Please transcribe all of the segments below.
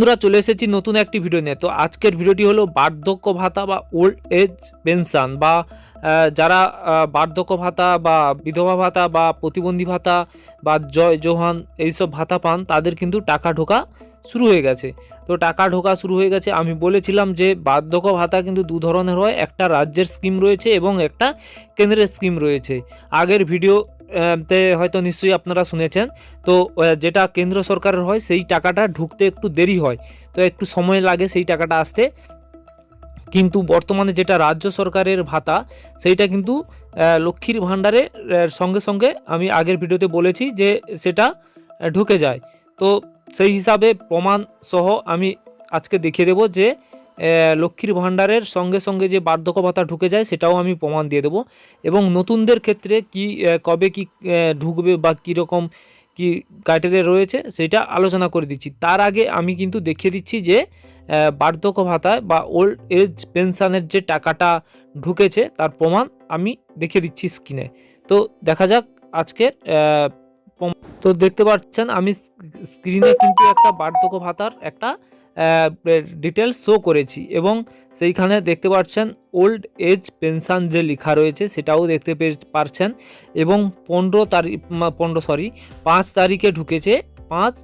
বন্ধুরা চলে এসেছি নতুন একটি ভিডিও নিয়ে। তো আজকের ভিডিওটি হলো বার্ধক্য ভাতা বা ওল্ড এজ পেনশন বা যারা বার্ধক্য ভাতা বা বিধবা ভাতা বা প্রতিবন্ধী ভাতা বা জয় জোহান এইসব ভাতা পান, তাদের কিন্তু টাকা ঢোকা শুরু হয়ে গেছে। তো টাকা ঢোকা শুরু হয়ে গেছে। আমি বলেছিলাম যে বার্ধক্য ভাতা কিন্তু দু ধরনের হয়। একটা রাজ্যের স্কিম রয়েছে এবং একটা কেন্দ্রের স্কিম রয়েছে। আগের ভিডিও তে হয়তো নিশ্চয়ই আপনারা শুনেছেন। তো যেটা কেন্দ্র সরকারের হয়, সেই টাকাটা ঢুকতে একটু দেরি হয়। তো একটু সময় লাগে সেই টাকাটা আসতে। কিন্তু বর্তমানে যেটা রাজ্য সরকারের ভাতা, সেইটা কিন্তু লক্ষ্মীর ভাণ্ডারে সঙ্গে সঙ্গে আমি আগের ভিডিওতে বলেছি যে, সেটা ঢুকে যায়। তো সেই হিসাবে প্রমাণ সহ আমি আজকে দেখিয়ে দেবো যে লক্ষ্মীর ভাণ্ডারের সঙ্গে সঙ্গে যে বার্ধক্য ভাতা ঢুকে যায়, সেটাও আমি প্রমাণ দিয়ে দেবো। এবং নতুনদের ক্ষেত্রে কি কবে কি ঢুকবে বা কীরকম কি ক্রাইটেরিয়া রয়েছে, সেটা আলোচনা করে দিচ্ছি। তার আগে আমি কিন্তু দেখিয়ে দিচ্ছি যে বার্ধক্য ভাতায় বা ওল্ড এজ পেনশনের যে টাকাটা ঢুকেছে, তার প্রমাণ আমি দেখিয়ে দিচ্ছি স্ক্রিনে। তো দেখা যাক আজকের তো দেখতে পাচ্ছেন আমি স্ক্রিনে কিন্তু একটা বার্ধক্য ভাতার একটা ডিটেলস শো করেছি এবং সেইখানে দেখতে পাচ্ছেন ওল্ড এজ পেনশন যে লেখা রয়েছে সেটাও দেখতে পারছেন এবং পনেরো তারিখ পনেরো সরি পাঁচ তারিখে ঢুকেছে, পাঁচ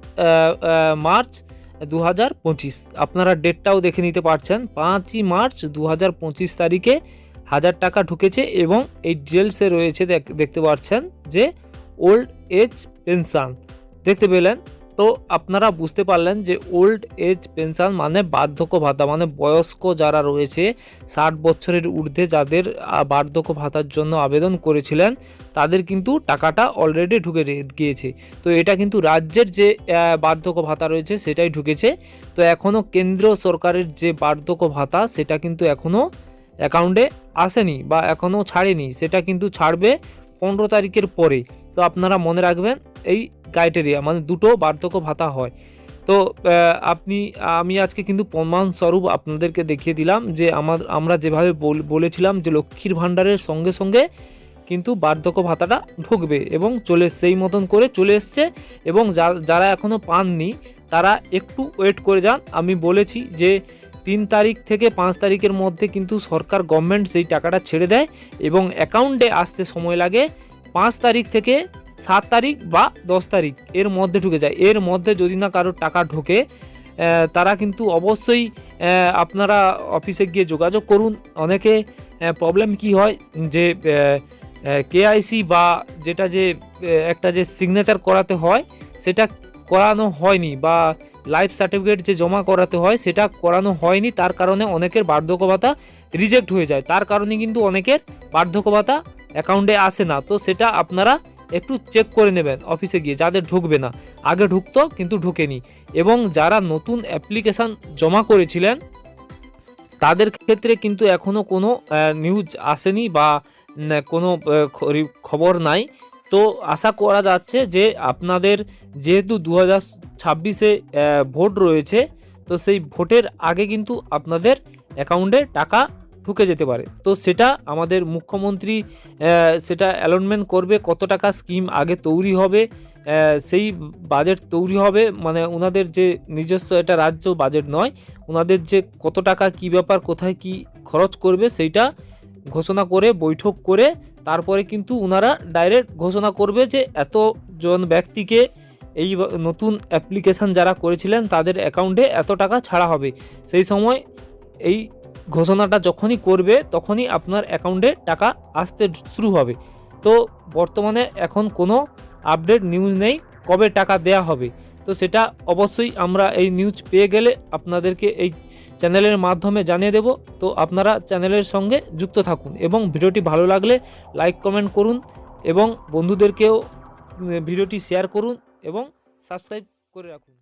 মার্চ দু হাজার পঁচিশ। আপনারা ডেটটাও দেখে নিতে পারছেন, পাঁচই মার্চ দু হাজার পঁচিশ তারিখে হাজার টাকা ঢুকেছে এবং এই ডিটেলসে রয়েছে দেখ- দেখতে পাচ্ছেন যে ওল্ড এজ পেনশন দেখতে পেলেন? তো আপনারা বুঝতে পারলেন যে ওল্ড এজ পেনশন মানে বার্ধক্য ভাতা মানে বয়স্ক যারা রয়েছে, ষাট বছরের ঊর্ধ্বে যাদের বার্ধক্য ভাতার জন্য আবেদন করেছিলেন, তাদের কিন্তু টাকাটা অলরেডি ঢুকে গিয়েছে। তো এটা কিন্তু রাজ্যের যে বার্ধক্য ভাতা রয়েছে সেটাই ঢুকেছে। তো এখনও কেন্দ্র সরকারের যে বার্ধক্য ভাতা, সেটা কিন্তু এখনও অ্যাকাউন্টে আসেনি বা এখনও ছাড়েনি। সেটা কিন্তু ছাড়বে পনেরো তারিখের পরে। তো আপনারা মনে রাখবেন, এই ক্রাইটেরিয়া মানে দুটো বার্ধক্য ভাতা হয়। তো আপনি, আমি আজকে কিন্তু প্রমাণস্বরূপ আপনাদেরকে দেখিয়ে দিলাম যে আমার, আমরা যেভাবে বল- বলেছিলাম যে লক্ষ্মীর ভাণ্ডারের সঙ্গে সঙ্গে কিন্তু বার্ধক্য ভাতাটা ঢুকবে এবং চলে, সেই মতন করে চলে এসছে এবং যারা এখনও পাননি তারা একটু ওয়েট করে যান। আমি বলেছি যে তিন তারিখ থেকে পাঁচ তারিখের মধ্যে কিন্তু সরকার গভর্নমেন্ট সেই টাকাটা ছেড়ে দেয় এবং অ্যাকাউন্টে আসতে সময় লাগে। পাঁচ তারিখ থেকে সাত তারিখ বা দশ তারিখ এর মধ্যে ঢুকে যায়। এর মধ্যে যদি না কারোর টাকা ঢোকে তারা কিন্তু অবশ্যই আপনারা অফিসে গিয়ে যোগাযোগ করুন। অনেকে প্রবলেম কি হয় যে কেআইসি বা যেটা যে একটা যে সিগনেচার করাতে হয়, সেটা করানো হয়নি বা লাইফ সার্টিফিকেট যে জমা করাতে হয়, সেটা করানো হয়নি। তার কারণে অনেকের বার্ধক্য ভাতা রিজেক্ট হয়ে যায়। তার কারণে কিন্তু অনেকের বার্ধক্য ভাতা অ্যাকাউন্টে আসে না। তো সেটা আপনারা একটু চেক করে নেবেন অফিসে গিয়ে, যাদের ঢুকবে না। আগে ঢুকতো, কিন্তু ঢুকেনি। এবং যারা নতুন অ্যাপ্লিকেশান জমা করেছিলেন, তাদের ক্ষেত্রে কিন্তু এখনও কোনো নিউজ আসেনি বা কোনো খবর নাই। তো আশা করা যাচ্ছে যে, আপনাদের যেহেতু দু হাজার ছাব্বিশে ভোট রয়েছে, তো সেই ভোটের আগে কিন্তু আপনাদের অ্যাকাউন্টে টাকা ঢুকে যেতে পারে। তো সেটা আমাদের মুখ্যমন্ত্রী সেটা অ্যালটমেন্ট করবে, কত টাকা স্কিম আগে তৈরি হবে সেই বাজেট তৈরি হবে মানে ওনাদের যে নিজস্ব এটা রাজ্য বাজেট নয় ওনাদের যে কত টাকা কি ব্যাপার, কোথায় কি খরচ করবে, সেইটা ঘোষণা করে, বৈঠক করে, তারপরে কিন্তু ওনারা ডাইরেক্ট ঘোষণা করবে যে এতজন ব্যক্তিকে এই নতুন অ্যাপ্লিকেশান যারা করেছিলেন, তাদের অ্যাকাউন্টে এত টাকা ছাড়া হবে। সেই সময় এই ঘোষণাটা যখনই করবে, তখনই আপনার অ্যাকাউন্টে টাকা আসতে শুরু হবে। তো বর্তমানে এখন কোনো আপডেট নিউজ নেই কবে টাকা দেয়া হবে। তো সেটা অবশ্যই আমরা এই নিউজ পেয়ে গেলে আপনাদেরকে এই চ্যানেলের মাধ্যমে জানিয়ে দেব। তো আপনারা চ্যানেলের সঙ্গে যুক্ত থাকুন এবং ভিডিওটি ভালো লাগলে লাইক, কমেন্ট করুন এবং বন্ধুদেরকেও ভিডিওটি শেয়ার করুন এবং সাবস্ক্রাইব করে রাখুন।